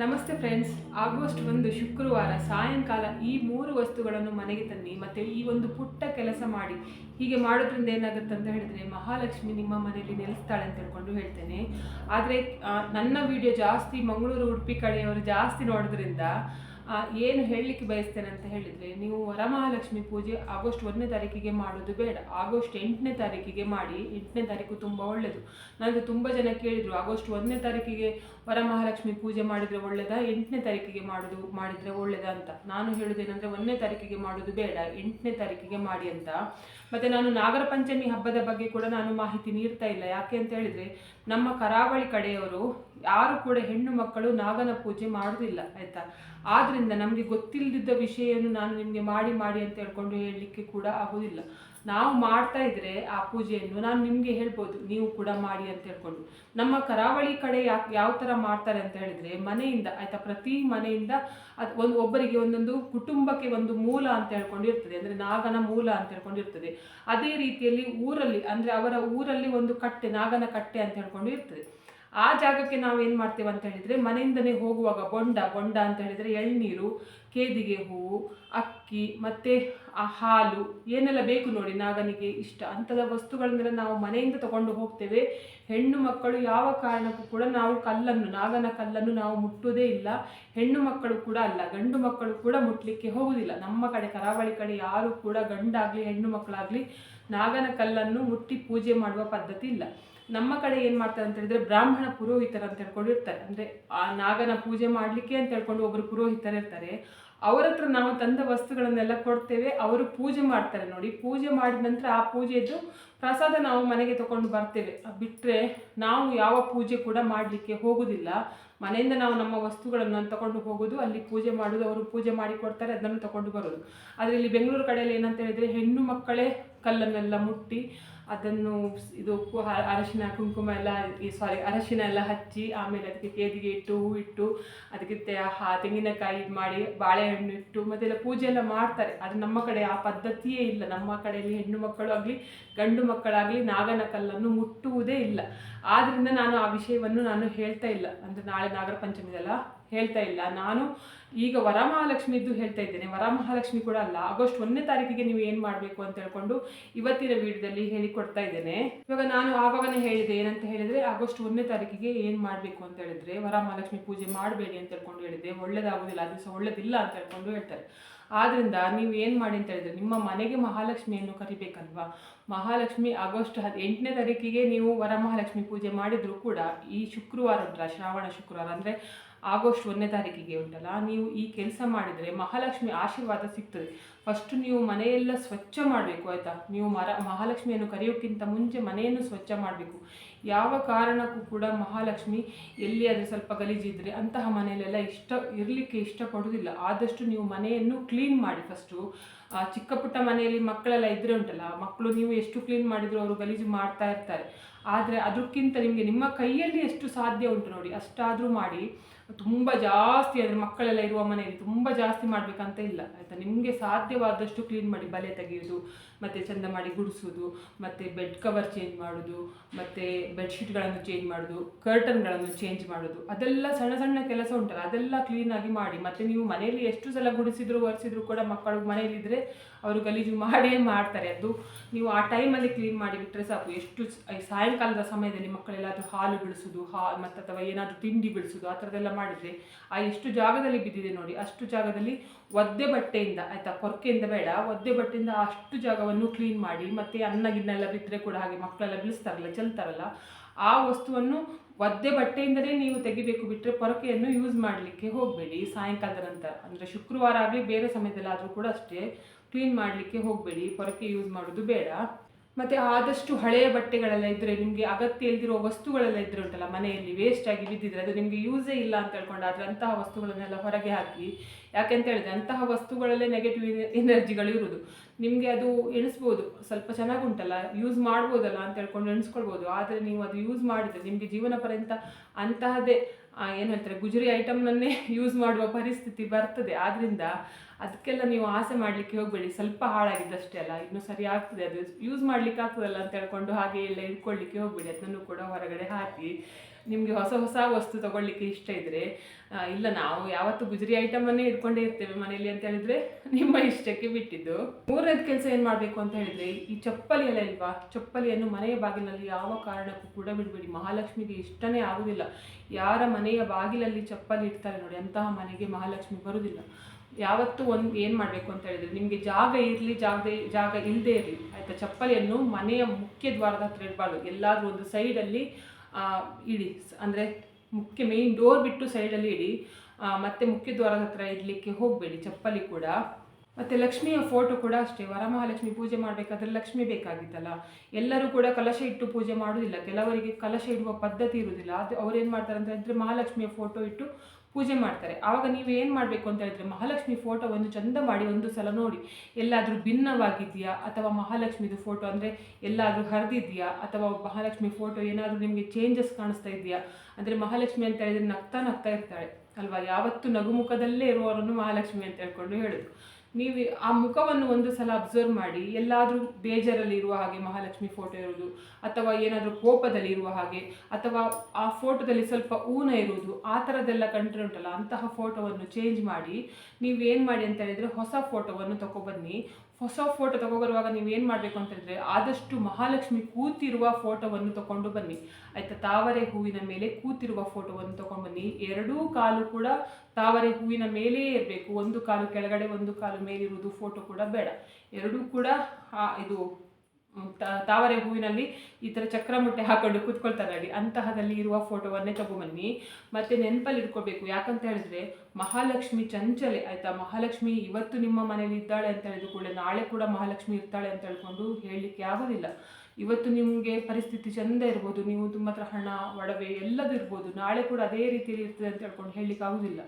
ನಮಸ್ತೆ friends. August ಒಂದು ಶುಕ್ರವಾರ ಸಾಯಂಕಾಲ ಈ ಮೂರು ವಸ್ತುಗಳನ್ನು ಮನೆಗೆ ತನ್ನಿ, ಮತ್ತು ಈ ಒಂದು ಪುಟ್ಟ ಕೆಲಸ ಮಾಡಿ. ಹೀಗೆ ಮಾಡೋದ್ರಿಂದ ಏನಾಗುತ್ತೆ ಅಂತ ಹೇಳಿದ್ರೆ ಮಹಾಲಕ್ಷ್ಮಿ ನಿಮ್ಮ ಮನೆಯಲ್ಲಿ ನೆಲೆಸ್ತಾಳೆ ಅಂತ ಹೇಳ್ಕೊಂಡು ಹೇಳ್ತೇನೆ. ಆದರೆ ನನ್ನ ವಿಡಿಯೋ ಜಾಸ್ತಿ ಮಂಗಳೂರು, ಉಡುಪಿ ಕಡೆಯವರು ಜಾಸ್ತಿ ನೋಡೋದ್ರಿಂದ ಏನು ಹೇಳಲಿಕ್ಕೆ ಬಯಸ್ತೇನೆ ಅಂತ ಹೇಳಿದರೆ, ನೀವು ವರಮಹಾಲಕ್ಷ್ಮಿ ಪೂಜೆ ಆಗಸ್ಟ್ ಒಂದನೇ ತಾರೀಕಿಗೆ ಮಾಡೋದು ಬೇಡ. ಆಗಸ್ಟ್ ಎಂಟನೇ ತಾರೀಕಿಗೆ ಮಾಡಿ, ಎಂಟನೇ ತಾರೀಕು ತುಂಬ ಒಳ್ಳೆಯದು ನನಗೆ ತುಂಬ ಜನ ಕೇಳಿದರು, ಆಗಸ್ಟ್ ಒಂದನೇ ತಾರೀಕಿಗೆ ವರಮಹಾಲಕ್ಷ್ಮಿ ಪೂಜೆ ಮಾಡಿದರೆ ಒಳ್ಳೆಯದಾ ಎಂಟನೇ ತಾರೀಕಿಗೆ ಮಾಡೋದು, ಮಾಡಿದರೆ ಒಳ್ಳೆಯದಾ ಅಂತ. ನಾನು ಹೇಳೋದೇನೆಂದರೆ ಒಂದನೇ ತಾರೀಕಿಗೆ ಮಾಡೋದು ಬೇಡ, ಎಂಟನೇ ತಾರೀಕಿಗೆ ಮಾಡಿ ಅಂತ. ಮತ್ತು ನಾನು ನಾಗರ ಪಂಚಮಿ ಹಬ್ಬದ ಬಗ್ಗೆ ಕೂಡ ನಾನು ಮಾಹಿತಿ ನೀಡ್ತಾ ಇಲ್ಲ. ಯಾಕೆ ಅಂತ ಹೇಳಿದರೆ, ನಮ್ಮ ಕರಾವಳಿ ಕಡೆಯವರು ಯಾರು ಕೂಡ ಹೆಣ್ಣು ಮಕ್ಕಳು ನಾಗನ ಪೂಜೆ ಮಾಡೋದಿಲ್ಲ, ಆಯ್ತಾ? ಆದ್ರಿಂದ ನಮಗೆ ಗೊತ್ತಿಲ್ಲದಿದ್ದ ವಿಷಯವನ್ನು ನಾನು ನಿಮಗೆ ಮಾಡಿ ಮಾಡಿ ಅಂತ ಹೇಳ್ಕೊಂಡು ಹೇಳಲಿಕ್ಕೆ ಕೂಡ ಆಗೋದಿಲ್ಲ. ನಾವು ಮಾಡ್ತಾ ಇದ್ರೆ ಆ ಪೂಜೆಯನ್ನು ನಾನು ನಿಮಗೆ ಹೇಳ್ಬೋದು, ನೀವು ಕೂಡ ಮಾಡಿ ಅಂತ ಹೇಳ್ಕೊಂಡು. ನಮ್ಮ ಕರಾವಳಿ ಕಡೆ ಯಾಕೆ ಯಾವ ಥರ ಮಾಡ್ತಾರೆ ಅಂತ ಹೇಳಿದ್ರೆ ಮನೆಯಿಂದ, ಆಯ್ತಾ? ಪ್ರತಿ ಮನೆಯಿಂದ ಅದು ಒಂದು ಒಬ್ಬರಿಗೆ ಒಂದೊಂದು ಕುಟುಂಬಕ್ಕೆ ಒಂದು ಮೂಲ ಅಂತ ಹೇಳ್ಕೊಂಡಿರ್ತದೆ ಅಂದರೆ ನಾಗನ ಮೂಲ ಅಂತ ಹೇಳ್ಕೊಂಡಿರ್ತದೆ ಅದೇ ರೀತಿಯಲ್ಲಿ ಊರಲ್ಲಿ, ಅಂದರೆ ಅವರ ಊರಲ್ಲಿ ಒಂದು ಕಟ್ಟೆ, ನಾಗನ ಕಟ್ಟೆ ಅಂತ ಹೇಳ್ಕೊಂಡು ಇರ್ತದೆ. ಆ ಜಾಗಕ್ಕೆ ನಾವು ಏನು ಮಾಡ್ತೇವೆ ಅಂತ ಹೇಳಿದರೆ ಮನೆಯಿಂದನೇ ಹೋಗುವಾಗ ಬೊಂಡ ಬೊಂಡ ಅಂತ ಹೇಳಿದರೆ ಎಳ್ನೀರು, ಕೇದಿಗೆ ಹೂವು, ಅಕ್ಕಿ, ಮತ್ತು ಆ ಹಾಲು, ಏನೆಲ್ಲ ಬೇಕು ನೋಡಿ, ನಾಗನಿಗೆ ಇಷ್ಟ. ಅಂಥದ ವಸ್ತುಗಳನ್ನೆಲ್ಲ ನಾವು ಮನೆಯಿಂದ ತಗೊಂಡು ಹೋಗ್ತೇವೆ. ಹೆಣ್ಣು ಮಕ್ಕಳು ಯಾವ ಕಾರಣಕ್ಕೂ ಕೂಡ ನಾವು ಕಲ್ಲನ್ನು, ನಾಗನ ಕಲ್ಲನ್ನು ನಾವು ಮುಟ್ಟುವುದೇ ಇಲ್ಲ. ಹೆಣ್ಣು ಮಕ್ಕಳು ಕೂಡ ಅಲ್ಲ, ಗಂಡು ಮಕ್ಕಳು ಕೂಡ ಮುಟ್ಲಿಕ್ಕೆ ಹೋಗುವುದಿಲ್ಲ. ನಮ್ಮ ಕಡೆ, ಕರಾವಳಿ ಕಡೆ ಯಾರು ಕೂಡ ಗಂಡಾಗಲಿ, ಹೆಣ್ಣು ಮಕ್ಕಳಾಗಲಿ ನಾಗನ ಕಲ್ಲನ್ನು ಮುಟ್ಟಿ ಪೂಜೆ ಮಾಡುವ ಪದ್ಧತಿ ಇಲ್ಲ. ನಮ್ಮ ಕಡೆ ಏನು ಮಾಡ್ತಾರೆ ಅಂತ ಹೇಳಿದ್ರೆ ಬ್ರಾಹ್ಮಣ ಪುರೋಹಿತರ ಅಂತ ಹೇಳ್ಕೊಂಡು ಇರ್ತಾರೆ ಅಂದರೆ ಆ ನಾಗನ ಪೂಜೆ ಮಾಡಲಿಕ್ಕೆ ಅಂತ ಹೇಳ್ಕೊಂಡು ಒಬ್ಬರು ಪುರೋಹಿತರು ಇರ್ತಾರೆ. ಅವರ ಹತ್ರ ನಾವು ತಂದ ವಸ್ತುಗಳನ್ನೆಲ್ಲ ಕೊಡ್ತೇವೆ, ಅವರು ಪೂಜೆ ಮಾಡ್ತಾರೆ ನೋಡಿ. ಪೂಜೆ ಮಾಡಿದ ನಂತರ ಆ ಪೂಜೆದು ಪ್ರಸಾದ ನಾವು ಮನೆಗೆ ತಗೊಂಡು ಬರ್ತೇವೆ. ಬಿಟ್ಟರೆ ನಾವು ಯಾವ ಪೂಜೆ ಕೂಡ ಮಾಡಲಿಕ್ಕೆ ಹೋಗುವುದಿಲ್ಲ ಮನೆಯಿಂದ ನಾವು ನಮ್ಮ ವಸ್ತುಗಳನ್ನು ತಗೊಂಡು ಹೋಗೋದು, ಅಲ್ಲಿ ಪೂಜೆ ಮಾಡೋದು, ಅವರು ಪೂಜೆ ಮಾಡಿ ಕೊಡ್ತಾರೆ, ಅದನ್ನು ತಗೊಂಡು ಬರೋದು. ಆದರೆ ಇಲ್ಲಿ ಬೆಂಗಳೂರು ಕಡೆಯಲ್ಲಿ ಏನಂತ ಹೇಳಿದರೆ ಹೆಣ್ಣು ಮಕ್ಕಳೇ ಕಲ್ಲನ್ನೆಲ್ಲ ಮುಟ್ಟಿ ಅದನ್ನು ಇದು ಅರಶಿನ, ಕುಂಕುಮ ಎಲ್ಲ ಸಾರಿ ಅರಶಿನ ಎಲ್ಲ ಹಚ್ಚಿ ಆಮೇಲೆ ಅದಕ್ಕೆ ಕೇದಿಗೆ ಇಟ್ಟು, ಹೂ ಇಟ್ಟು, ಅದಕ್ಕೆ ತೆಂಗಿನಕಾಯಿ ಇದು ಮಾಡಿ, ಬಾಳೆಹಣ್ಣು ಇಟ್ಟು, ಮತ್ತೆಲ್ಲ ಪೂಜೆ ಎಲ್ಲ ಮಾಡ್ತಾರೆ. ಅದು ನಮ್ಮ ಕಡೆ ಆ ಪದ್ಧತಿಯೇ ಇಲ್ಲ. ನಮ್ಮ ಕಡೆಯಲ್ಲಿ ಹೆಣ್ಣು ಮಕ್ಕಳು ಆಗಲಿ, ಗಂಡು ಮಕ್ಕಳಾಗಲಿ ನಾಗನ ಕಲ್ಲನ್ನು ಮುಟ್ಟುವುದೇ ಇಲ್ಲ. ಆದ್ದರಿಂದ ನಾನು ಆ ವಿಷಯವನ್ನು ನಾನು ಹೇಳ್ತಾ ಇಲ್ಲ. ಅಂದರೆ ನಾಳೆ ನಾಗರ ಪಂಚಮಿದೆಲ್ಲ? ಹೇಳ್ತಾ ಇಲ್ಲ. ನಾನು ಈಗ ವರಮಹಾಲಕ್ಷ್ಮಿದ್ದು ಹೇಳ್ತಾ ಇದ್ದೇನೆ. ವರಮಹಾಲಕ್ಷ್ಮಿ ಕೂಡ ಅಲ್ಲ. ಆಗಸ್ಟ್ ಒಂದನೇ ತಾರೀಕಿಗೆ ನೀವು ಏನು ಮಾಡಬೇಕು ಅಂತ ಹೇಳ್ಕೊಂಡು ಇವತ್ತಿನ ವಿಡಿಯೋದಲ್ಲಿ ಹೇಳಿಕೊಡ್ತಾ ಇದ್ದೇನೆ. ಇವಾಗ ನಾನು ಆವಾಗನೇ ಹೇಳಿದೆ, ಏನಂತ ಹೇಳಿದರೆ ಆಗಸ್ಟ್ ಒಂದನೇ ತಾರೀಕಿಗೆ ಏನು ಮಾಡಬೇಕು ಅಂತ ಹೇಳಿದ್ರೆ ವರಮಹಾಲಕ್ಷ್ಮಿ ಪೂಜೆ ಮಾಡಬೇಡಿ ಅಂತ ಹೇಳ್ಕೊಂಡು ಹೇಳಿದೆ. ಒಳ್ಳೇದಾಗೋದಿಲ್ಲ, ಅದು ಸಹ ಒಳ್ಳೇದಿಲ್ಲ ಅಂತ ಹೇಳ್ಕೊಂಡು ಹೇಳ್ತಾರೆ. ಆದ್ದರಿಂದ ನೀವು ಏನು ಮಾಡಿ ಅಂತ ಹೇಳಿದ್ರೆ ನಿಮ್ಮ ಮನೆಗೆ ಮಹಾಲಕ್ಷ್ಮಿಯನ್ನು ಕರಿಬೇಕಲ್ವಾ? ಮಹಾಲಕ್ಷ್ಮಿ ಆಗಸ್ಟ್ ಹದ್ ಎಂಟನೇ ತಾರೀಕಿಗೆ ನೀವು ವರಮಹಾಲಕ್ಷ್ಮಿ ಪೂಜೆ ಮಾಡಿದರೂ ಕೂಡ ಈ ಶುಕ್ರವಾರ ಶ್ರಾವಣ ಶುಕ್ರವಾರ ಅಂದರೆ ಆಗಸ್ಟ್ ಒಂದನೇ ತಾರೀಕಿಗೆ ಉಂಟಲ್ಲ? ನೀವು ಈ ಕೆಲಸ ಮಾಡಿದರೆ ಮಹಾಲಕ್ಷ್ಮಿ ಆಶೀರ್ವಾದ ಸಿಗ್ತದೆ. ಫಸ್ಟ್ ನೀವು ಮನೆಯೆಲ್ಲ ಸ್ವಚ್ಛ ಮಾಡಬೇಕು, ಆಯಿತಾ? ನೀವು ಮರ, ಮಹಾಲಕ್ಷ್ಮಿಯನ್ನು ಕರೆಯೋಕ್ಕಿಂತ ಮುಂಚೆ ಮನೆಯನ್ನು ಸ್ವಚ್ಛ ಮಾಡಬೇಕು. ಯಾವ ಕಾರಣಕ್ಕೂ ಕೂಡ ಮಹಾಲಕ್ಷ್ಮಿ ಎಲ್ಲಿ ಅದು ಸ್ವಲ್ಪ ಗಲೀಜಿದ್ರೆ ಅಂತಹ ಮನೆಯಲ್ಲೆಲ್ಲ ಇಷ್ಟ, ಇರಲಿಕ್ಕೆ ಇಷ್ಟಪಡೋದಿಲ್ಲ. ಆದಷ್ಟು ನೀವು ಮನೆಯನ್ನು ಕ್ಲೀನ್ ಮಾಡಿ ಫಸ್ಟು ಚಿಕ್ಕ ಪುಟ್ಟ ಮನೆಯಲ್ಲಿ ಮಕ್ಕಳೆಲ್ಲ ಇದ್ದರೆ ಉಂಟಲ್ಲ, ಮಕ್ಕಳು ನೀವು ಎಷ್ಟು ಕ್ಲೀನ್ ಮಾಡಿದ್ರು ಅವರು ಗಲೀಜು ಮಾಡ್ತಾ ಇರ್ತಾರೆ. ಆದರೆ ಅದಕ್ಕಿಂತ ನಿಮಗೆ ನಿಮ್ಮ ಕೈಯಲ್ಲಿ ಎಷ್ಟು ಸಾಧ್ಯ ಉಂಟು ನೋಡಿ, ಅಷ್ಟಾದರೂ ಮಾಡಿ. ತುಂಬ ಜಾಸ್ತಿ ಅಂದರೆ ಮಕ್ಕಳೆಲ್ಲ ಇರುವ ಮನೆಯಲ್ಲಿ ತುಂಬ ಜಾಸ್ತಿ ಮಾಡಬೇಕಂತ ಇಲ್ಲ, ಆಯಿತಾ? ನಿಮಗೆ ಸಾಧ್ಯವಾದಷ್ಟು ಕ್ಲೀನ್ ಮಾಡಿ ಬಲೆ ತೆಗೆಯೋದು, ಮತ್ತು ಚೆಂದ ಮಾಡಿ ಗುಡಿಸೋದು, ಮತ್ತು ಬೆಡ್ ಕವರ್ ಚೇಂಜ್ ಮಾಡೋದು, ಮತ್ತು ಬೆಡ್ಶೀಟ್ಗಳನ್ನು ಚೇಂಜ್ ಮಾಡೋದು ಕರ್ಟನ್ಗಳನ್ನು ಚೇಂಜ್ ಮಾಡೋದು. ಅದೆಲ್ಲ ಸಣ್ಣ ಸಣ್ಣ ಕೆಲಸ ಉಂಟಲ್ಲ, ಅದೆಲ್ಲ ಕ್ಲೀನಾಗಿ ಮಾಡಿ. ಮತ್ತು ನೀವು ಮನೆಯಲ್ಲಿ ಎಷ್ಟು ಸಲ ಗುಡಿಸಿದ್ರು, ಒರೆಸಿದ್ರು ಕೂಡ ಮಕ್ಕಳು ಮನೆಯಲ್ಲಿದ್ದರೆ ಅವರು ಗಲೀಜು ಮಾಡೇ ಮಾಡ್ತಾರೆ. ಅದು ನೀವು ಆ ಟೈಮಲ್ಲಿ ಕ್ಲೀನ್ ಮಾಡಿ ಬಿಟ್ಟರೆ ಸಾಕು. ಎಷ್ಟು ಸಾಯಂಕಾಲದ ಸಮಯದಲ್ಲಿ ಮಕ್ಕಳೆಲ್ಲಾದರೂ ಹಾಲು ಬಿಡಿಸೋದು, ಹಾ ಮತ್ತು ಅಥವಾ ಏನಾದರೂ ತಿಂಡಿ ಬಿಡಿಸೋದು, ಆ ಥರದ್ದೆಲ್ಲ ಮಾಡಿದರೆ ಆ ಎಷ್ಟು ಜಾಗದಲ್ಲಿ ಬಿದ್ದಿದೆ ನೋಡಿ, ಅಷ್ಟು ಜಾಗದಲ್ಲಿ ಒದ್ದೆ ಬಟ್ಟೆಯಿಂದ, ಆಯಿತಾ, ಕೊರಕೆಯಿಂದ ಬೇಡ, ಒದ್ದೆ ಬಟ್ಟೆಯಿಂದ ಅಷ್ಟು ಜಾಗವನ್ನು ಕ್ಲೀನ್ ಮಾಡಿ, ಮತ್ತು ಅನ್ನ ಗಿನ್ನೆಲ್ಲ ಬಿದ್ದರೆ ಕೂಡ ಹಾಗೆ ಮಕ್ಕಳೆಲ್ಲ ಬಿಡಿಸ್ತಾರಲ್ಲ, ಚೆಲ್ತಾರಲ್ಲ, ಆ ವಸ್ತುವನ್ನು ಒದ್ದೆ ಬಟ್ಟೆಯಿಂದಲೇ ನೀವು ತೆಗಿಬೇಕು ಬಿಟ್ಟರೆ ಪೊರಕೆಯನ್ನು ಯೂಸ್ ಮಾಡಲಿಕ್ಕೆ ಹೋಗಬೇಡಿ. ಸಾಯಂಕಾಲದ ನಂತರ, ಅಂದರೆ ಶುಕ್ರವಾರ ಆಗಲಿ ಬೇರೆ ಸಮಯದಲ್ಲಾದರೂ ಕೂಡ ಅಷ್ಟೇ ಕ್ಲೀನ್ ಮಾಡಲಿಕ್ಕೆ ಹೋಗಬೇಡಿ. ಪೊರಕೆ ಯೂಸ್ ಮಾಡೋದು ಬೇಡ. ಮತ್ತು ಆದಷ್ಟು ಹಳೆಯ ಬಟ್ಟೆಗಳೆಲ್ಲ ಇದ್ದರೆ ನಿಮಗೆ ಅಗತ್ಯ ಇಲ್ದಿರೋ ವಸ್ತುಗಳೆಲ್ಲ ಇದ್ದರೆ ಉಂಟಲ್ಲ, ಮನೆಯಲ್ಲಿ ವೇಸ್ಟ್ ಆಗಿ ಬಿದ್ದಿದ್ರೆ ಅದು ನಿಮಗೆ ಯೂಸೇ ಇಲ್ಲ ಅಂತ ಹೇಳ್ಕೊಂಡು ಆದರೆ ಅಂತಹ ವಸ್ತುಗಳನ್ನೆಲ್ಲ ಹೊರಗೆ ಹಾಕಿ. ಯಾಕೆಂತ ಹೇಳಿದ್ರೆ ಅಂತಹ ವಸ್ತುಗಳಲ್ಲೇ ನೆಗೆಟಿವ್ ಎನರ್ಜಿಗಳು ಇರುವುದು ನಿಮಗೆ ಅದು ಎಣಿಸ್ಬೋದು, ಸ್ವಲ್ಪ ಚೆನ್ನಾಗುಂಟಲ್ಲ ಯೂಸ್ ಮಾಡ್ಬೋದಲ್ಲ ಅಂತ ಹೇಳ್ಕೊಂಡು ಎಣಿಸ್ಕೊಳ್ಬೋದು. ಆದರೆ ನೀವು ಅದು ಯೂಸ್ ಮಾಡಿದರೆ ನಿಮಗೆ ಜೀವನ ಪರ್ಯಂತ ಅಂತಹದೇ ಏನು ಹೇಳ್ತಾರೆ, ಗುಜರಿ ಐಟಮ್ನನ್ನೇ ಯೂಸ್ ಮಾಡುವ ಪರಿಸ್ಥಿತಿ ಬರ್ತದೆ. ಆದ್ದರಿಂದ ಅದಕ್ಕೆಲ್ಲ ನೀವು ಆಸೆ ಮಾಡಲಿಕ್ಕೆ ಹೋಗಬೇಡಿ. ಸ್ವಲ್ಪ ಹಾಳಾಗಿದ್ದಷ್ಟೇ ಅಲ್ಲ, ಇನ್ನು ಸರಿ ಆಗ್ತದೆ. ಅದು ಯೂಸ್ ಮಾಡ್ಲಿಕ್ಕೆ ಆಗ್ತದಲ್ಲ ಅಂತ ಹೇಳ್ಕೊಂಡು ಹಾಗೆ ಎಲ್ಲ ಇಟ್ಕೊಳ್ಳಿಕ್ಕೆ ಹೋಗಬೇಡಿ. ಅದನ್ನು ಕೂಡ ಹೊರಗಡೆ ಹಾಕಿ ನಿಮಗೆ ಹೊಸ ಹೊಸ ವಸ್ತು ತಗೊಳ್ಳಿಕ್ಕೆ ಇಷ್ಟ ಇದ್ದರೆ ಇಲ್ಲ ನಾವು ಯಾವತ್ತು ಗುಜರಿ ಐಟಮನ್ನೇ ಇಟ್ಕೊಂಡೇ ಇರ್ತೇವೆ ಮನೆಯಲ್ಲಿ ಅಂತ ಹೇಳಿದ್ರೆ ನಿಮ್ಮ ಇಷ್ಟಕ್ಕೆ ಬಿಟ್ಟಿದ್ದು. ಮೂರನೇದು ಕೆಲಸ ಏನು ಮಾಡಬೇಕು ಅಂತ ಹೇಳಿದ್ರೆ, ಈ ಚಪ್ಪಲಿ ಎಲ್ಲ ಇಲ್ವಾ? ಚಪ್ಪಲಿಯನ್ನು ಮನೆಯ ಬಾಗಿಲಲ್ಲಿ ಯಾವ ಕಾರಣಕ್ಕೂ ಕೂಡ ಬಿಡಬೇಡಿ. ಮಹಾಲಕ್ಷ್ಮಿಗೆ ಇಷ್ಟನೇ ಆಗುವುದಿಲ್ಲ ಯಾರ ಮನೆಯ ಬಾಗಿಲಲ್ಲಿ ಚಪ್ಪಲಿ ಇಡ್ತಾರೆ ನೋಡಿ, ಅಂತಹ ಮನೆಗೆ ಮಹಾಲಕ್ಷ್ಮಿ ಬರುವುದಿಲ್ಲ ಯಾವತ್ತೂ ಒಂದು ಏನು ಮಾಡಬೇಕು ಅಂತ ಹೇಳಿದ್ರೆ. ನಿಮಗೆ ಜಾಗ ಇರಲಿ, ಜಾಗ ಜಾಗ ಇಲ್ಲದೇ ಇರಲಿ. ಆಯಿತಾ? ಚಪ್ಪಲಿಯನ್ನು ಮನೆಯ ಮುಖ್ಯ ದ್ವಾರದ ಹತ್ರ ಇಡಬಾರ್ದು. ಎಲ್ಲಾದರೂ ಒಂದು ಸೈಡಲ್ಲಿ ಇಡಿ. ಅಂದರೆ ಮುಖ್ಯ ಮೇನ್ ಡೋರ್ ಬಿಟ್ಟು ಸೈಡಲ್ಲಿ ಇಡಿ. ಮತ್ತೆ ಮುಖ್ಯ ದ್ವಾರದ ಹತ್ರ ಇಡಲಿಕ್ಕೆ ಹೋಗಬೇಡಿ. ಚಪ್ಪಲಿ ಕೂಡ. ಮತ್ತು ಲಕ್ಷ್ಮಿಯ ಫೋಟೋ ಕೂಡ ಅಷ್ಟೇ. ವರಮಹಾಲಕ್ಷ್ಮಿ ಪೂಜೆ ಮಾಡಬೇಕಾದ್ರೆ ಲಕ್ಷ್ಮಿ ಬೇಕಾಗಿತ್ತಲ್ಲ. ಎಲ್ಲರೂ ಕೂಡ ಕಲಶ ಇಟ್ಟು ಪೂಜೆ ಮಾಡೋದಿಲ್ಲ ಕೆಲವರಿಗೆ ಕಲಶ ಇಡುವ ಪದ್ಧತಿ ಇರುವುದಿಲ್ಲ. ಅದು ಅವ್ರು ಏನು ಮಾಡ್ತಾರೆ ಅಂತ ಹೇಳಿದ್ರೆ ಮಹಾಲಕ್ಷ್ಮಿಯ ಫೋಟೋ ಇಟ್ಟು ಪೂಜೆ ಮಾಡ್ತಾರೆ. ಆವಾಗ ನೀವು ಏನು ಮಾಡಬೇಕು ಅಂತ ಹೇಳಿದ್ರೆ, ಮಹಾಲಕ್ಷ್ಮಿ ಫೋಟೋ ಒಂದು ಚಂದ ಮಾಡಿ ಒಂದು ಸಲ ನೋಡಿ. ಎಲ್ಲಾದರೂ ಭಿನ್ನವಾಗಿದೆಯಾ? ಅಥವಾ ಮಹಾಲಕ್ಷ್ಮಿದು ಫೋಟೋ ಅಂದರೆ ಎಲ್ಲಾದರೂ ಹರಿದಿದೆಯಾ? ಅಥವಾ ಮಹಾಲಕ್ಷ್ಮಿ ಫೋಟೋ ಏನಾದರೂ ನಿಮಗೆ ಚೇಂಜಸ್ ಕಾಣಿಸ್ತಾ ಇದೆಯಾ? ಅಂದರೆ ಮಹಾಲಕ್ಷ್ಮಿ ಅಂತ ಹೇಳಿದ್ರೆ ನಗ್ತಾ ನಗ್ತಾ ಇರ್ತಾಳೆ. ಅಲ್ವಾ? ಯಾವತ್ತು ನಗುಮುಖದಲ್ಲೇ ಇರುವವರನ್ನು ಮಹಾಲಕ್ಷ್ಮಿ ಅಂತ ಹೇಳ್ಕೊಂಡು ಹೇಳೋದು. ನೀವು ಆ ಮುಖವನ್ನು ಒಂದು ಸಲ ಅಬ್ಸರ್ವ್ ಮಾಡಿ, ಎಲ್ಲಾದರೂ ಬೇಜಾರಲ್ಲಿ ಇರುವ ಹಾಗೆ ಮಹಾಲಕ್ಷ್ಮಿ ಫೋಟೋ ಇರುವುದು, ಅಥವಾ ಏನಾದರೂ ಕೋಪದಲ್ಲಿ ಇರುವ ಹಾಗೆ, ಅಥವಾ ಆ ಫೋಟೋದಲ್ಲಿ ಸ್ವಲ್ಪ ಊನ ಇರುವುದು, ಆ ಥರದ್ದೆಲ್ಲ ಕಂಡ್ರೆ ಉಂಟಲ್ಲ, ಅಂತಹ ಫೋಟೋವನ್ನು ಚೇಂಜ್ ಮಾಡಿ ನೀವು ಏನು ಮಾಡಿ ಅಂತ ಹೇಳಿದರೆ ಹೊಸ ಫೋಟೋವನ್ನು ತಗೊಬನ್ನಿ ಹೊಸ ಫೋಟೋ ತಗೊಬರುವಾಗ ನೀವು ಏನು ಮಾಡಬೇಕು ಅಂತ ಹೇಳಿದ್ರೆ ಆದಷ್ಟು ಮಹಾಲಕ್ಷ್ಮಿ ಕೂತಿರುವ ಫೋಟೋವನ್ನು ತಗೊಂಡು ಬನ್ನಿ. ಆಯಿತಾ, ತಾವರೆ ಹೂವಿನ ಮೇಲೆ ಕೂತಿರುವ ಫೋಟೋವನ್ನು ತಗೊಂಡು ಬನ್ನಿ. ಎರಡೂ ಕಾಲು ಕೂಡ ತಾವರೆ ಹೂವಿನ ಮೇಲೆಯೇ ಇರಬೇಕು. ಒಂದು ಕಾಲು ಕೆಳಗಡೆ, ಒಂದು ಕಾಲು ಮೇಲಿರುವುದು ಫೋಟೋ ಕೂಡ ಬೇಡ. ಎರಡೂ ಕೂಡ ಇದು ತಾವರೆ ಹೂವಿನಲ್ಲಿ ಈ ಥರ ಚಕ್ರಮುಟ್ಟೆ ಹಾಕೊಂಡು ಕೂತ್ಕೊಳ್ತಾರೆ ಅಲ್ಲಿ ಅಂತಹದಲ್ಲಿ ಇರುವ ಫೋಟೋವನ್ನೇ ತಗೊಂಬನ್ನಿ. ಮತ್ತು ನೆನಪಲ್ಲಿ ಇಟ್ಕೋಬೇಕು, ಯಾಕಂತ ಹೇಳಿದ್ರೆ ಮಹಾಲಕ್ಷ್ಮಿ ಚಂಚಲೆ, ಆಯಿತಾ? ಮಹಾಲಕ್ಷ್ಮಿ ಇವತ್ತು ನಿಮ್ಮ ಮನೇಲಿ ಇದ್ದಾಳೆ ಅಂತ ಹೇಳಿದ ಕೂಡ ನಾಳೆ ಕೂಡ ಮಹಾಲಕ್ಷ್ಮಿ ಇರ್ತಾಳೆ ಅಂತ ಹೇಳ್ಕೊಂಡು ಹೇಳಲಿಕ್ಕೆ ಆಗೋದಿಲ್ಲ. ಇವತ್ತು ನಿಮಗೆ ಪರಿಸ್ಥಿತಿ ಚಂದ ಇರ್ಬೋದು, ನೀವು ತುಂಬ ಹತ್ರ ಹಣ, ಒಡವೆ ಎಲ್ಲದೂ ಇರ್ಬೋದು, ನಾಳೆ ಕೂಡ ಅದೇ ರೀತಿಯಲ್ಲಿ ಇರ್ತದೆ ಅಂತ ಹೇಳ್ಕೊಂಡು ಹೇಳಲಿಕ್ಕೆ ಆಗೋದಿಲ್ಲ.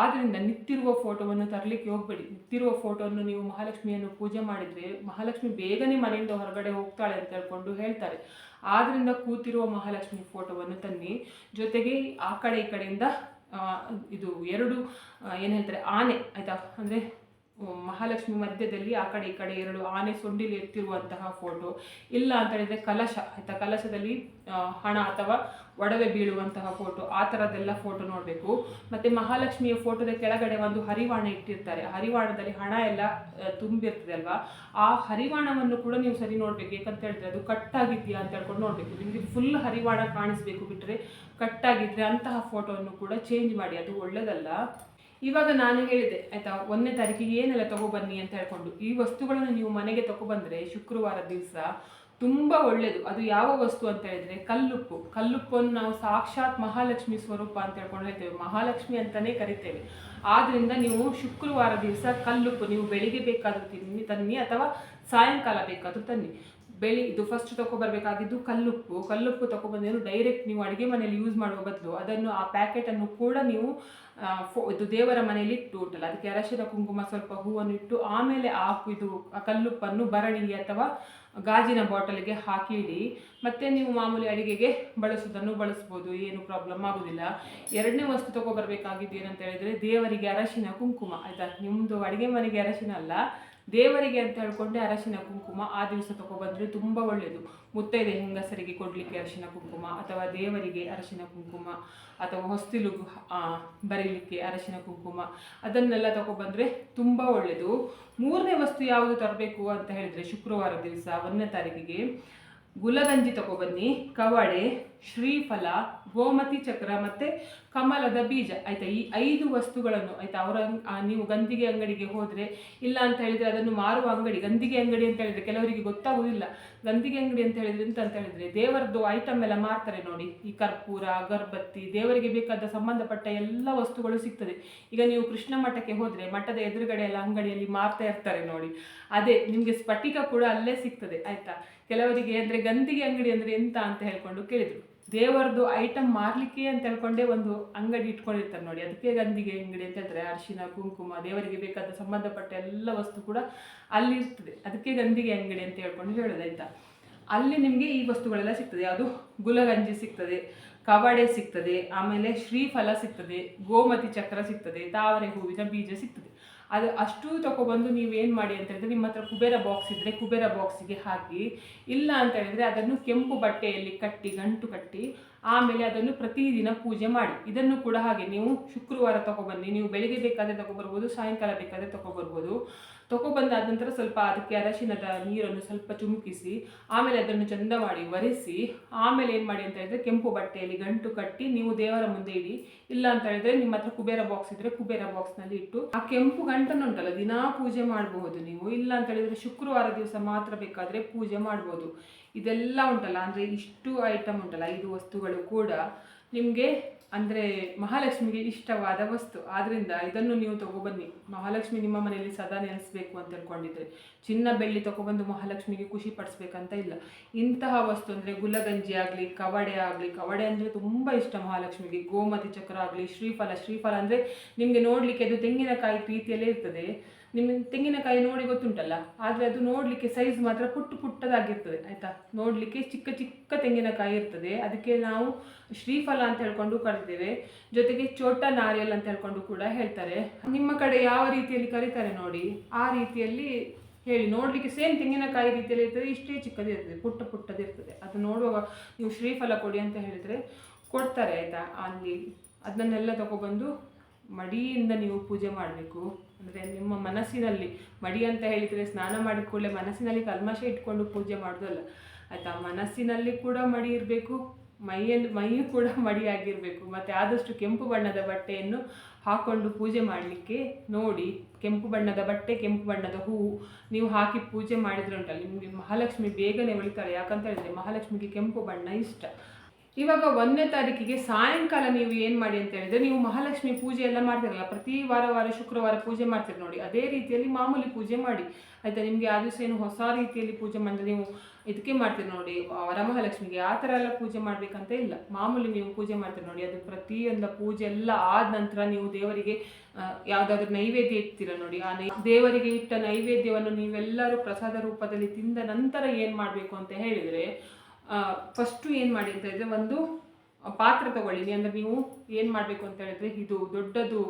ಆದ್ದರಿಂದ ನಿಂತಿರುವ ಫೋಟೋವನ್ನು ತರಲಿಕ್ಕೆ ಹೋಗಬೇಡಿ. ನಿಂತಿರುವ ಫೋಟೋವನ್ನು ನೀವು ಮಹಾಲಕ್ಷ್ಮಿಯನ್ನು ಪೂಜೆ ಮಾಡಿದರೆ ಮಹಾಲಕ್ಷ್ಮಿ ಬೇಗನೆ ಮನೆಯಿಂದ ಹೊರಗಡೆ ಹೋಗ್ತಾಳೆ ಅಂತ ಹೇಳ್ಕೊಂಡು ಹೇಳ್ತಾರೆ. ಆದ್ದರಿಂದ ಕೂತಿರುವ ಮಹಾಲಕ್ಷ್ಮಿ ಫೋಟೋವನ್ನು ತನ್ನಿ. ಜೊತೆಗೆ ಆ ಕಡೆ ಈ ಕಡೆಯಿಂದ ಇದು ಎರಡು ಏನು ಹೇಳ್ತಾರೆ, ಆನೆ, ಆಯಿತಾ? ಅಂದರೆ ಮಹಾಲಕ್ಷ್ಮಿ ಮಧ್ಯದಲ್ಲಿ ಆ ಕಡೆ ಈ ಕಡೆ ಎರಡು ಆನೆ ಸೊಂಡಿಲಿ ಎತ್ತಿರುವಂತಹ ಫೋಟೋ ಇಲ್ಲ ಅಂತ ಹೇಳಿದ್ರೆ ಕಲಶ, ಆಯ್ತಾ? ಕಲಶದಲ್ಲಿ ಹಣ ಅಥವಾ ಒಡವೆ ಬೀಳುವಂತಹ ಫೋಟೋ ಆ ಥರದ್ದೆಲ್ಲ ಫೋಟೋ ನೋಡಬೇಕು. ಮತ್ತು ಮಹಾಲಕ್ಷ್ಮಿಯ ಫೋಟೋದ ಕೆಳಗಡೆ ಒಂದು ಹರಿವಾಣ ಇಟ್ಟಿರ್ತಾರೆ. ಹರಿವಾಣದಲ್ಲಿ ಹಣ ಎಲ್ಲ ತುಂಬಿರ್ತದೆ ಅಲ್ವಾ? ಆ ಹರಿವಾಣವನ್ನು ಕೂಡ ನೀವು ಸರಿ ನೋಡಬೇಕು. ಯಾಕಂತ ಹೇಳಿದ್ರೆ ಅದು ಕಟ್ಟಾಗಿದೆಯಾ ಅಂತ ಹೇಳ್ಕೊಂಡು ನೋಡಬೇಕು. ನಿಮಗೆ ಫುಲ್ ಹರಿವಾಣ ಕಾಣಿಸ್ಬೇಕು ಬಿಟ್ಟರೆ ಕಟ್ಟಾಗಿದ್ರೆ ಅಂತಹ ಫೋಟೋವನ್ನು ಕೂಡ ಚೇಂಜ್ ಮಾಡಿ. ಅದು ಒಳ್ಳೆಯದಲ್ಲ ಇವಾಗ ನಾನು ಹೇಳಿದೆ ಆಯ್ತಾ, ಒಂದನೇ ತಾರೀಕಿಗೆ ಏನೆಲ್ಲ ತಗೊಬನ್ನಿ ಅಂತ ಹೇಳ್ಕೊಂಡು. ಈ ವಸ್ತುಗಳನ್ನು ನೀವು ಮನೆಗೆ ತಗೊಬಂದ್ರೆ ಶುಕ್ರವಾರ ದಿವಸ ತುಂಬ ಒಳ್ಳೆಯದು ಅದು ಯಾವ ವಸ್ತು ಅಂತ ಹೇಳಿದ್ರೆ ಕಲ್ಲುಪ್ಪು. ಕಲ್ಲುಪ್ಪನ್ನು ನಾವು ಸಾಕ್ಷಾತ್ ಮಹಾಲಕ್ಷ್ಮಿ ಸ್ವರೂಪ ಅಂತ ಹೇಳ್ಕೊಂಡು ಹೇಳ್ತೇವೆ. ಮಹಾಲಕ್ಷ್ಮಿ ಅಂತಲೇ ಕರಿತೇವೆ. ಆದ್ದರಿಂದ ನೀವು ಶುಕ್ರವಾರ ದಿವಸ ಕಲ್ಲುಪ್ಪು ನೀವು ಬೆಳಿಗ್ಗೆ ಬೇಕಾದರೂ ತಿನ್ನಿ, ತನ್ನಿ, ಅಥವಾ ಸಾಯಂಕಾಲ ಬೇಕಾದರೂ ತನ್ನಿ. ಬೆಳಿ, ಇದು ಫಸ್ಟ್ ತಗೊಬರ್ಬೇಕಾಗಿದ್ದು ಕಲ್ಲುಪ್ಪು. ಕಲ್ಲುಪ್ಪು ತಗೊಬಂದೇನು ಡೈರೆಕ್ಟ್ ನೀವು ಅಡುಗೆ ಮನೆಯಲ್ಲಿ ಯೂಸ್ ಮಾಡುವ ಬದಲು ಅದನ್ನು ಆ ಪ್ಯಾಕೆಟನ್ನು ಕೂಡ ನೀವು ಫೋ ಇದು ದೇವರ ಮನೆಯಲ್ಲಿ ಟೋಟಲ್ ಅದಕ್ಕೆ ಅರಶಿನ, ಕುಂಕುಮ, ಸ್ವಲ್ಪ ಹೂವನ್ನು ಇಟ್ಟು ಆಮೇಲೆ ಆ ಇದು ಕಲ್ಲುಪ್ಪನ್ನು ಬರಣಿಗೆ ಅಥವಾ ಗಾಜಿನ ಬಾಟಲ್ಗೆ ಹಾಕಿಡಿ. ಮತ್ತೆ ನೀವು ಮಾಮೂಲಿ ಅಡುಗೆಗೆ ಬಳಸೋದನ್ನು ಬಳಸ್ಬೋದು, ಏನು ಪ್ರಾಬ್ಲಮ್ ಆಗೋದಿಲ್ಲ. ಎರಡನೇ ವಸ್ತು ತಗೊಬರ್ಬೇಕಾಗಿದ್ದು ಏನಂತ ಹೇಳಿದ್ರೆ ದೇವರಿಗೆ ಅರಶಿನ, ಕುಂಕುಮ, ಆಯಿತಾ? ನಿಮ್ಮದು ಅಡುಗೆ ಮನೆಗೆ ಅರಶಿನ ಅಲ್ಲ. ದೇವರಿಗೆ ಅಂತ ಹೇಳ್ಕೊಂಡೆ ಅರಶಿನ ಕುಂಕುಮ, ಆ ದಿವಸ ತಗೊಬಂದ್ರೆ ತುಂಬ ಒಳ್ಳೆಯದು ಮುತ್ತೈದೆ ಹೆಂಗಸರಿಗೆ ಕೊಡಲಿಕ್ಕೆ ಅರಶಿನ ಕುಂಕುಮ, ಅಥವಾ ದೇವರಿಗೆ ಅರಶಿನ ಕುಂಕುಮ, ಅಥವಾ ಹೊಸ್ತಿಲು ಬರೀಲಿಕ್ಕೆ ಅರಶಿನ ಕುಂಕುಮ, ಅದನ್ನೆಲ್ಲ ತಗೊಬಂದ್ರೆ ತುಂಬ ಒಳ್ಳೆಯದು ಮೂರನೇ ವಸ್ತು ಯಾವುದು ತರಬೇಕು ಅಂತ ಹೇಳಿದ್ರೆ ಶುಕ್ರವಾರ ದಿವಸ, ಒಂದನೇ ತಾರೀಕಿಗೆ ಗುಲಗಂಜಿ ತಗೊಬನ್ನಿ ಕವಡೆ ಶ್ರೀಫಲ, ಗೋಮತಿ ಚಕ್ರ ಮತ್ತೆ ಕಮಲದ ಬೀಜ. ಆಯಿತಾ, ಈ ಐದು ವಸ್ತುಗಳನ್ನು, ಆಯ್ತಾ, ಅವರ ನೀವು ಗಂದಿಗೆ ಅಂಗಡಿಗೆ ಹೋದರೆ, ಇಲ್ಲ ಅಂತ ಹೇಳಿದ್ರೆ ಅದನ್ನು ಮಾರುವ ಅಂಗಡಿ, ಗಂದಿಗೆ ಅಂಗಡಿ ಅಂತ ಹೇಳಿದ್ರೆ ಕೆಲವರಿಗೆ ಗೊತ್ತಾಗುವುದಿಲ್ಲ. ಗಂದಿಗೆ ಅಂಗಡಿ ಅಂತ ಹೇಳಿದ್ರೆ ಎಂತ ಅಂತ ಹೇಳಿದ್ರೆ, ದೇವರದ್ದು ಐಟಮ್ ಎಲ್ಲ ಮಾರ್ತಾರೆ ನೋಡಿ. ಈ ಕರ್ಪೂರ ಅಗರಬತ್ತಿ ದೇವರಿಗೆ ಬೇಕಾದ ಸಂಬಂಧಪಟ್ಟ ಎಲ್ಲ ವಸ್ತುಗಳು ಸಿಗ್ತದೆ. ಈಗ ನೀವು ಕೃಷ್ಣ ಮಠಕ್ಕೆ ಹೋದರೆ, ಮಠದ ಎದುರುಗಡೆ ಎಲ್ಲ ಅಂಗಡಿಯಲ್ಲಿ ಮಾರ್ತಾ ಇರ್ತಾರೆ ನೋಡಿ. ಅದೇ, ನಿಮಗೆ ಸ್ಫಟಿಕ ಕೂಡ ಅಲ್ಲೇ ಸಿಗ್ತದೆ, ಆಯ್ತಾ. ಕೆಲವರಿಗೆ ಅಂದರೆ ಗಂದಿಗೆ ಅಂಗಡಿ ಅಂದ್ರೆ ಎಂತ ಅಂತ ಹೇಳ್ಕೊಂಡು ಕೇಳಿದ್ರು. ದೇವರದ್ದು ಐಟಮ್ ಮಾರ್ಲಿಕ್ಕೆ ಅಂತ ಹೇಳ್ಕೊಂಡೆ ಒಂದು ಅಂಗಡಿ ಇಟ್ಕೊಂಡಿರ್ತಾರೆ ನೋಡಿ. ಅದಕ್ಕೆ ಗಂದಿಗೆ ಅಂಗಡಿ ಅಂತ ಹೇಳ್ತಾರೆ. ಅರಿಶಿನ, ಕುಂಕುಮ, ದೇವರಿಗೆ ಬೇಕಾದ ಸಂಬಂಧಪಟ್ಟ ಎಲ್ಲ ವಸ್ತು ಕೂಡ ಅಲ್ಲಿ ಇರ್ತದೆ. ಅದಕ್ಕೆ ಗಂಧಿಗೆ ಅಂಗಡಿ ಅಂತ ಹೇಳ್ಕೊಂಡು ಹೇಳೋದು ಆಯ್ತಾ? ಅಲ್ಲಿ ನಿಮಗೆ ಈ ವಸ್ತುಗಳೆಲ್ಲ ಸಿಗ್ತದೆ. ಅದು ಗುಲಗಂಜಿ ಸಿಗ್ತದೆ, ಕವಡೆ ಸಿಗ್ತದೆ, ಆಮೇಲೆ ಶ್ರೀಫಲ ಸಿಗ್ತದೆ, ಗೋಮತಿ ಚಕ್ರ ಸಿಗ್ತದೆ, ತಾವರೆ ಹೂವಿನ ಬೀಜ ಸಿಗ್ತದೆ. ಅದು ಅಷ್ಟು ತಗೊಬಂದು ನೀವು ಏನು ಮಾಡಿ ಅಂತ ಹೇಳಿದ್ರೆ ನಿಮ್ಮ ಹತ್ರ ಕುಬೇರ ಬಾಕ್ಸ್ ಇದ್ದರೆ ಕುಬೇರ ಬಾಕ್ಸಿಗೆ ಹಾಕಿ, ಇಲ್ಲ ಅಂತ ಹೇಳಿದರೆ ಅದನ್ನು ಕೆಂಪು ಬಟ್ಟೆಯಲ್ಲಿ ಕಟ್ಟಿ, ಗಂಟು ಕಟ್ಟಿ, ಆಮೇಲೆ ಅದನ್ನು ಪ್ರತಿದಿನ ಪೂಜೆ ಮಾಡಿ. ಇದನ್ನು ಕೂಡ ಹಾಗೆ ನೀವು ಶುಕ್ರವಾರ ತಗೊಬನ್ನಿ. ನೀವು ಬೆಳಿಗ್ಗೆ ಬೇಕಾದರೆ ತಗೊಬರ್ಬೋದು, ಸಾಯಂಕಾಲ ಬೇಕಾದರೆ ತಗೊಬರ್ಬೋದು. ತಗೊಬಂದಾದ ನಂತರ ಸ್ವಲ್ಪ ಅದಕ್ಕೆ ಅರಶಿನದ ನೀರನ್ನು ಸ್ವಲ್ಪ ಚುಮುಕಿಸಿ, ಆಮೇಲೆ ಅದನ್ನು ಚಂದ ಮಾಡಿ ಒರೆಸಿ, ಆಮೇಲೆ ಏನು ಮಾಡಿ ಅಂತ ಹೇಳಿದ್ರೆ ಕೆಂಪು ಬಟ್ಟೆಯಲ್ಲಿ ಗಂಟು ಕಟ್ಟಿ ನೀವು ದೇವರ ಮುಂದೆ ಇಡಿ. ಇಲ್ಲ ಅಂತ ಹೇಳಿದ್ರೆ ನಿಮ್ಮ ಹತ್ರ ಕುಬೇರ ಬಾಕ್ಸ್ ಇದ್ರೆ ಕುಬೇರ ಬಾಕ್ಸ್ನಲ್ಲಿ ಇಟ್ಟು, ಆ ಕೆಂಪು ಗಂಟನ್ನು ಉಂಟಲ್ಲ, ದಿನಾ ಪೂಜೆ ಮಾಡಬಹುದು ನೀವು. ಇಲ್ಲ ಅಂತ ಹೇಳಿದ್ರೆ ಶುಕ್ರವಾರ ದಿವಸ ಮಾತ್ರ ಬೇಕಾದರೆ ಪೂಜೆ ಮಾಡ್ಬೋದು. ಇದೆಲ್ಲ ಉಂಟಲ್ಲ, ಅಂದರೆ ಇಷ್ಟು ಐಟಮ್ ಉಂಟಲ್ಲ, ಐದು ವಸ್ತುಗಳು ಕೂಡ ನಿಮಗೆ ಅಂದರೆ ಮಹಾಲಕ್ಷ್ಮಿಗೆ ಇಷ್ಟವಾದ ವಸ್ತು. ಆದ್ದರಿಂದ ಇದನ್ನು ನೀವು ತಗೊಬನ್ನಿ. ಮಹಾಲಕ್ಷ್ಮಿ ನಿಮ್ಮ ಮನೆಯಲ್ಲಿ ಸದಾ ನೆಲೆಸಬೇಕು ಅಂತ ತಿಳ್ಕೊಂಡಿದ್ರೆ. ಚಿನ್ನ ಬೆಳ್ಳಿ ತಗೊಬಂದು ಮಹಾಲಕ್ಷ್ಮಿಗೆ ಖುಷಿ ಪಡಿಸ್ಬೇಕಂತ ಇಲ್ಲ. ಇಂತಹ ವಸ್ತು ಅಂದರೆ ಗುಲಗಂಜಿ ಆಗಲಿ, ಕವಡೆ ಆಗಲಿ, ಕವಡೆ ಅಂದರೆ ತುಂಬ ಇಷ್ಟ ಮಹಾಲಕ್ಷ್ಮಿಗೆ. ಗೋಮತಿ ಚಕ್ರ ಆಗಲಿ, ಶ್ರೀಫಲ. ಶ್ರೀಫಲ ಅಂದರೆ ನಿಮಗೆ ನೋಡಲಿಕ್ಕೆ ಅದು ತೆಂಗಿನಕಾಯಿ ಪ್ರೀತಿಯಲ್ಲೇ ಇರ್ತದೆ. ನಿಮ್ಮ ತೆಂಗಿನಕಾಯಿ ನೋಡಿ ಗೊತ್ತುಂಟಲ್ಲ? ಆದರೆ ಅದು ನೋಡಲಿಕ್ಕೆ ಸೈಜ್ ಮಾತ್ರ ಪುಟ್ಟ ಪುಟ್ಟದಾಗಿರ್ತದೆ, ಆಯಿತಾ? ನೋಡಲಿಕ್ಕೆ ಚಿಕ್ಕ ಚಿಕ್ಕ ತೆಂಗಿನಕಾಯಿ ಇರ್ತದೆ. ಅದಕ್ಕೆ ನಾವು ಶ್ರೀಫಲ ಅಂತ ಹೇಳ್ಕೊಂಡು ಕರಿತೇವೆ. ಜೊತೆಗೆ ಚೋಟ ನಾರಿಯಲ್ ಅಂತ ಹೇಳ್ಕೊಂಡು ಕೂಡ ಹೇಳ್ತಾರೆ. ನಿಮ್ಮ ಕಡೆ ಯಾವ ರೀತಿಯಲ್ಲಿ ಕರೀತಾರೆ ನೋಡಿ? ಆ ರೀತಿಯಲ್ಲಿ ಹೇಳಿ. ನೋಡಲಿಕ್ಕೆ ಸೇಮ್ ತೆಂಗಿನಕಾಯಿ ರೀತಿಯಲ್ಲಿ ಇರ್ತದೆ, ಇಷ್ಟೇ ಚಿಕ್ಕದಿರ್ತದೆ ಪುಟ್ಟ ಪುಟ್ಟದಿರ್ತದೆ ಅದು ನೋಡುವಾಗ ನೀವು ಶ್ರೀಫಲ ಕೊಡಿ ಅಂತ ಹೇಳಿದರೆ ಕೊಡ್ತಾರೆ, ಆಯಿತಾ? ಅಲ್ಲಿ ಅದನ್ನೆಲ್ಲ ತಗೊಬಂದು ಮಡಿಯಿಂದ ನೀವು ಪೂಜೆ ಮಾಡಬೇಕು. ಅಂದರೆ ನಿಮ್ಮ ಮನಸ್ಸಿನಲ್ಲಿ ಮಡಿ ಅಂತ ಹೇಳಿದರೆ ಸ್ನಾನ ಮಾಡಿದ ಕೂಡಲೇ ಮನಸ್ಸಿನಲ್ಲಿ ಕಲ್ಮಶ ಇಟ್ಕೊಂಡು ಪೂಜೆ ಮಾಡೋದಲ್ಲ. ಆಯಿತಾ? ಮನಸ್ಸಿನಲ್ಲಿ ಕೂಡ ಮಡಿ ಇರಬೇಕು ಮೈಯಲ್ಲಿ ಮೈಯು ಕೂಡ ಮಡಿಯಾಗಿರಬೇಕು ಮತ್ತು ಆದಷ್ಟು ಕೆಂಪು ಬಣ್ಣದ ಬಟ್ಟೆಯನ್ನು ಹಾಕ್ಕೊಂಡು ಪೂಜೆ ಮಾಡಲಿಕ್ಕೆ ನೋಡಿ. ಕೆಂಪು ಬಣ್ಣದ ಬಟ್ಟೆ, ಕೆಂಪು ಬಣ್ಣದ ಹೂವು ನೀವು ಹಾಕಿ ಪೂಜೆ ಮಾಡಿದ್ರೆ ಉಂಟಲ್ಲ. ನಿಮಗೆ ಮಹಾಲಕ್ಷ್ಮಿ ಬೇಗನೆ ಉಳಿತಾಳೆ ಯಾಕಂತ ಹೇಳಿದ್ರೆ ಮಹಾಲಕ್ಷ್ಮಿಗೆ ಕೆಂಪು ಬಣ್ಣ ಇಷ್ಟ. ಇವಾಗ ಒಂದನೇ ತಾರೀಕಿಗೆ ಸಾಯಂಕಾಲ ನೀವು ಏನು ಮಾಡಿ ಅಂತ ಹೇಳಿದ್ರೆ ನೀವು ಮಹಾಲಕ್ಷ್ಮಿ ಪೂಜೆ ಎಲ್ಲ ಮಾಡ್ತಿರಲ್ಲ, ಪ್ರತಿ ವಾರ ವಾರ ಶುಕ್ರವಾರ ಪೂಜೆ ಮಾಡ್ತೀರಿ ನೋಡಿ, ಅದೇ ರೀತಿಯಲ್ಲಿ ಮಾಮೂಲಿ ಪೂಜೆ ಮಾಡಿ. ಆಯಿತಾ, ನಿಮಗೆ ಆ ದಿವಸ ಏನು ಹೊಸ ರೀತಿಯಲ್ಲಿ ಪೂಜೆ ಮಾಡಿದ್ರೆ ನೀವು ಇದಕ್ಕೆ ಮಾಡ್ತೀರಿ ನೋಡಿ ವರಮಹಾಲಕ್ಷ್ಮಿಗೆ ಆ ಥರ ಎಲ್ಲ ಪೂಜೆ ಮಾಡಬೇಕಂತ ಇಲ್ಲ. ಮಾಮೂಲಿ ನೀವು ಪೂಜೆ ಮಾಡ್ತೀರಿ ನೋಡಿ, ಅದು ಪ್ರತಿಯೊಂದು ಪೂಜೆ ಎಲ್ಲ ಆದ ನಂತರ ನೀವು ದೇವರಿಗೆ ಯಾವುದಾದ್ರೂ ನೈವೇದ್ಯ ಇಡ್ತೀರ ನೋಡಿ, ಆ ನೈ, ದೇವರಿಗೆ ಇಟ್ಟ ನೈವೇದ್ಯವನ್ನು ನೀವೆಲ್ಲರೂ ಪ್ರಸಾದ ರೂಪದಲ್ಲಿ ತಿಂದ ನಂತರ ಏನು ಮಾಡಬೇಕು ಅಂತ ಹೇಳಿದರೆ ಫಸ್ಟು ಏನು ಮಾಡಿ ಅಂತ ಹೇಳಿದ್ರೆ ಒಂದು ಪಾತ್ರೆ ತಗೊಳ್ಳಿ ಅಂದರೆ ನೀವು ಏನು ಮಾಡಬೇಕು ಅಂತ ಹೇಳಿದ್ರೆ ಇದು ದೊಡ್ಡದು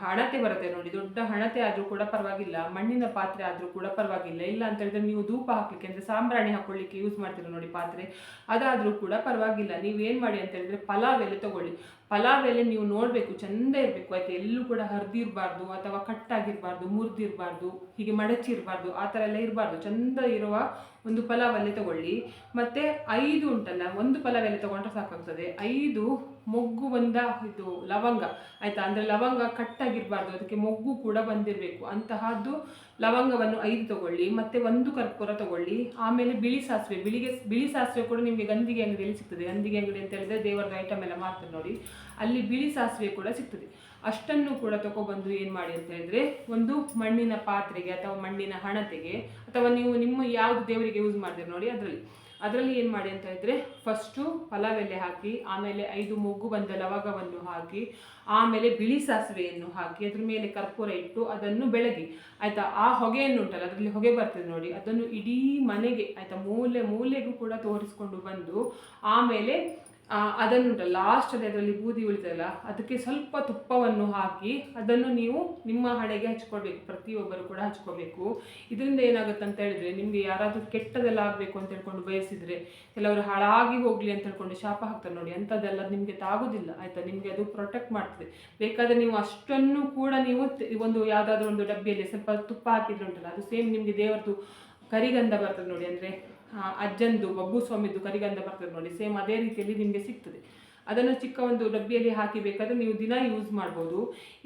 ಹಣತೆ ಬರುತ್ತೆ ನೋಡಿ. ದೊಡ್ಡ ಹಣತೆ ಆದರೂ ಕೂಡ ಪರವಾಗಿಲ್ಲ. ಮಣ್ಣಿನ ಪಾತ್ರೆ ಆದರೂ ಕೂಡ ಪರವಾಗಿಲ್ಲ. ಇಲ್ಲ ಅಂತ ಹೇಳಿದ್ರೆ ನೀವು ಧೂಪ ಹಾಕಲಿಕ್ಕೆ ಅಂದರೆ ಸಾಂಬ್ರಾಣಿ ಹಾಕೊಳ್ಳಿಕ್ಕೆ ಯೂಸ್ ಮಾಡ್ತೀರ ನೋಡಿ ಪಾತ್ರೆ. ಅದಾದರೂ ಕೂಡ ಪರವಾಗಿಲ್ಲ. ನೀವು ಏನು ಮಾಡಿ ಅಂತ ಹೇಳಿದ್ರೆ ಪಲಾವ್ ಎಲೆ ತಗೊಳ್ಳಿ. ಪಲಾವ್ ಎಲೆ ನೀವು ನೋಡಬೇಕು, ಚೆಂದ ಇರಬೇಕು. ಆಯ್ತಾ, ಎಲ್ಲೂ ಕೂಡ ಹರಿದಿರಬಾರ್ದು ಅಥವಾ ಕಟ್ಟಾಗಿರಬಾರ್ದು, ಮುರಿದಿರಬಾರ್ದು, ಹೀಗೆ ಮಡಚಿರಬಾರ್ದು, ಆ ಥರ ಎಲ್ಲ ಇರಬಾರ್ದು. ಚೆಂದ ಇರುವ ಒಂದು ಪಲಾವ್ ಅಲ್ಲೇ ತಗೊಳ್ಳಿ. ಮತ್ತು ಐದು ಉಂಟಲ್ಲ ಒಂದು ಪಲಾವ್ ಎಲೆ ತಗೊಂಡ್ರೆ ಸಾಕಾಗ್ತದೆ. ಐದು ಮೊಗ್ಗು ಬಂದ ಇದು ಲವಂಗ, ಆಯಿತಾ? ಅಂದರೆ ಲವಂಗ ಕಟ್ಟಾಗಿರಬಾರ್ದು, ಅದಕ್ಕೆ ಮೊಗ್ಗು ಕೂಡ ಬಂದಿರಬೇಕು. ಅಂತಹದ್ದು ಲವಂಗವನ್ನು ಐದು ತಗೊಳ್ಳಿ, ಮತ್ತು ಒಂದು ಕರ್ಪೂರ ತಗೊಳ್ಳಿ, ಆಮೇಲೆ ಬಿಳಿ ಸಾಸಿವೆ. ಬಿಳಿಗೆ ಬಿಳಿ ಸಾಸಿವೆ ಕೂಡ ನಿಮಗೆ ಗಂದಿಗೆ ಅಂಗಡಿಯಲ್ಲಿ ಸಿಗ್ತದೆ. ಗಂದಿಗೆ ಅಂಗಡಿ ಅಂತ ಹೇಳಿದ್ರೆ ದೇವರದ ಐಟಮ್ ಎಲ್ಲ ಮಾಡ್ತಾರೆ ನೋಡಿ. ಅಲ್ಲಿ ಬಿಳಿ ಸಾಸಿವೆ ಕೂಡ ಸಿಗ್ತದೆ. ಅಷ್ಟನ್ನು ಕೂಡ ತಗೊಬಂದು ಏನು ಮಾಡಿ ಅಂತ ಹೇಳಿದ್ರೆ, ಒಂದು ಮಣ್ಣಿನ ಪಾತ್ರೆಗೆ ಅಥವಾ ಮಣ್ಣಿನ ಹಣತೆಗೆ, ಅಥವಾ ನೀವು ನಿಮ್ಮ ಯಾವುದು ದೇವರಿಗೆ ಯೂಸ್ ಮಾಡ್ತೀರಿ ನೋಡಿ ಅದರಲ್ಲಿ. ಅದರಲ್ಲಿ ಏನು ಮಾಡಿ ಅಂತ ಇದ್ದರೆ ಫಸ್ಟು ಪಲಾವ್ ಎಲೆ ಹಾಕಿ, ಆಮೇಲೆ ಐದು ಮೊಗ್ಗು ಬಂದ ಲವಂಗವನ್ನು ಹಾಕಿ, ಆಮೇಲೆ ಬಿಳಿ ಸಾಸಿವೆಯನ್ನು ಹಾಕಿ, ಅದ್ರ ಮೇಲೆ ಕರ್ಪೂರ ಇಟ್ಟು ಅದನ್ನು ಬೆಳಗಿ. ಆಯಿತಾ? ಆ ಹೊಗೆಯನ್ನು ಉಂಟಲ್ಲ, ಅದರಲ್ಲಿ ಹೊಗೆ ಬರ್ತದೆ ನೋಡಿ. ಅದನ್ನು ಇಡೀ ಮನೆಗೆ, ಆಯಿತಾ? ಮೂಲೆ ಮೂಲೆಗೂ ಕೂಡ ತೋರಿಸ್ಕೊಂಡು ಬಂದು, ಆಮೇಲೆ ಆ, ಅದನ್ನುಂಟಲ್ಲ ಲಾಸ್ಟಲ್ಲಿ ಅದರಲ್ಲಿ ಬೂದಿ ಉಳಿದಲ್ಲ ಅದಕ್ಕೆ ಸ್ವಲ್ಪ ತುಪ್ಪವನ್ನು ಹಾಕಿ ಅದನ್ನು ನೀವು ನಿಮ್ಮ ಹಣೆಗೆ ಹಚ್ಕೊಳ್ಬೇಕು ಪ್ರತಿಯೊಬ್ಬರು ಕೂಡ ಹಚ್ಕೋಬೇಕು. ಇದರಿಂದ ಏನಾಗುತ್ತೆ ಅಂತ ಹೇಳಿದ್ರೆ ನಿಮಗೆ ಯಾರಾದರೂ ಕೆಟ್ಟದೆಲ್ಲ ಆಗಬೇಕು ಅಂತ ಹೇಳ್ಕೊಂಡು ಬಯಸಿದರೆ ಕೆಲವರು ಹಾಳಾಗಿ ಹೋಗಲಿ ಅಂತ ಹೇಳ್ಕೊಂಡು ಶಾಪ ಹಾಕ್ತಾರೆ ನೋಡಿ ಅಂಥದ್ದೆಲ್ಲ ನಿಮಗೆ ತಾಗೋದಿಲ್ಲ ಆಯಿತಾ? ನಿಮಗೆ ಅದು ಪ್ರೊಟೆಕ್ಟ್ ಮಾಡ್ತದೆ. ಬೇಕಾದರೆ ನೀವು ಅಷ್ಟನ್ನು ಕೂಡ ನೀವು ಒಂದು ಯಾವುದಾದ್ರೂ ಒಂದು ಡಬ್ಬಿಯಲ್ಲಿ ಸ್ವಲ್ಪ ತುಪ್ಪ ಹಾಕಿದ್ರೆ ಉಂಟಲ್ಲ ಅದು ಸೇಮ್ ನಿಮಗೆ ದೇವರದು ಕರಿಗಂಧ ಬರ್ತದೆ ನೋಡಿ ಅಂದರೆ ಅಜ್ಜಂದು ಬಬ್ಬು ಸ್ವಾಮಿದು ಕರಿಗಂಧ ಬರ್ತದೆ ನೋಡಿ ಸೇಮ್ ಅದೇ ರೀತಿಯಲ್ಲಿ ನಿಮಗೆ ಸಿಗ್ತದೆ. ಅದನ್ನು ಚಿಕ್ಕ ಒಂದು ಡಬ್ಬಿಯಲ್ಲಿ ಹಾಕಿ ಬೇಕಾದರೆ ನೀವು ದಿನ ಯೂಸ್ ಮಾಡ್ಬೋದು.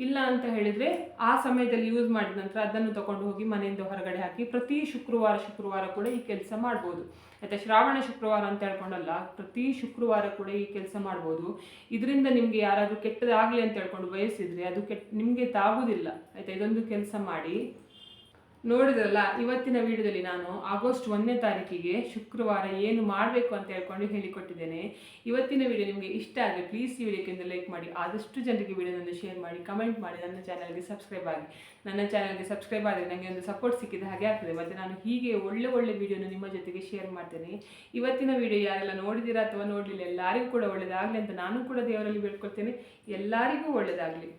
ಇಲ್ಲ ಅಂತ ಹೇಳಿದರೆ ಆ ಸಮಯದಲ್ಲಿ ಯೂಸ್ ಮಾಡಿದ ನಂತರ ಅದನ್ನು ತಗೊಂಡು ಹೋಗಿ ಮನೆಯಿಂದ ಹೊರಗಡೆ ಹಾಕಿ ಪ್ರತಿ ಶುಕ್ರವಾರ ಶುಕ್ರವಾರ ಕೂಡ ಈ ಕೆಲಸ ಮಾಡ್ಬೋದು. ಆಯಿತಾ ಶ್ರಾವಣ, ಶುಕ್ರವಾರ ಅಂತ ಹೇಳ್ಕೊಂಡಲ್ಲ, ಪ್ರತಿ ಶುಕ್ರವಾರ ಕೂಡ ಈ ಕೆಲಸ ಮಾಡ್ಬೋದು. ಇದರಿಂದ ನಿಮಗೆ ಯಾರಾದರೂ ಕೆಟ್ಟದಾಗಲಿ ಅಂತ ಹೇಳ್ಕೊಂಡು ಬಯಸಿದರೆ ಅದು ಕೆಟ್ಟ ನಿಮಗೆ ತಾಗುವುದಿಲ್ಲ ಆಯಿತಾ, ಇದೊಂದು ಕೆಲಸ ಮಾಡಿ. ನೋಡಿದ್ರಲ್ಲ, ಇವತ್ತಿನ ವಿಡಿಯೋದಲ್ಲಿ ನಾನು ಆಗಸ್ಟ್ ಒಂದನೇ ತಾರೀಕಿಗೆ ಶುಕ್ರವಾರ ಏನು ಮಾಡಬೇಕು ಅಂತ ಹೇಳ್ಕೊಂಡು ಹೇಳಿಕೊಟ್ಟಿದ್ದೇನೆ. ಇವತ್ತಿನ ವಿಡಿಯೋ ನಿಮಗೆ ಇಷ್ಟ ಆದರೆ ಪ್ಲೀಸ್ ಈ ವಿಡಿಯೋಕ್ಕೆ ಲೈಕ್ ಮಾಡಿ, ಆದಷ್ಟು ಜನರಿಗೆ ವಿಡಿಯೋನನ್ನು ಶೇರ್ ಮಾಡಿ ಕಮೆಂಟ್ ಮಾಡಿ, ನನ್ನ ಚಾನಲ್ಗೆ ಸಬ್ಸ್ಕ್ರೈಬ್ ಆಗಿ. ನನ್ನ ಚಾನಲ್ಗೆ ಸಬ್ಸ್ಕ್ರೈಬ್ ಆದರೆ ನನಗೆ ಒಂದು ಸಪೋರ್ಟ್ ಸಿಕ್ಕಿದ ಹಾಗೆ ಆಗ್ತದೆ, ಮತ್ತು ನಾನು ಹೀಗೆ ಒಳ್ಳೆ ಒಳ್ಳೆ ವಿಡಿಯೋನ ನಿಮ್ಮ ಜೊತೆಗೆ ಶೇರ್ ಮಾಡ್ತೇನೆ. ಇವತ್ತಿನ ವಿಡಿಯೋ ಯಾರೆಲ್ಲ ನೋಡಿದ್ದೀರಾ ಅಥವಾ ನೋಡಲಿಲ್ಲ, ಎಲ್ಲರಿಗೂ ಕೂಡ ಒಳ್ಳೆಯದಾಗಲಿ ಅಂತ ನಾನು ಕೂಡ ದೇವರಲ್ಲಿ ಬೇಡ್ಕೊಳ್ತೇನೆ. ಎಲ್ಲರಿಗೂ ಒಳ್ಳೆಯದಾಗಲಿ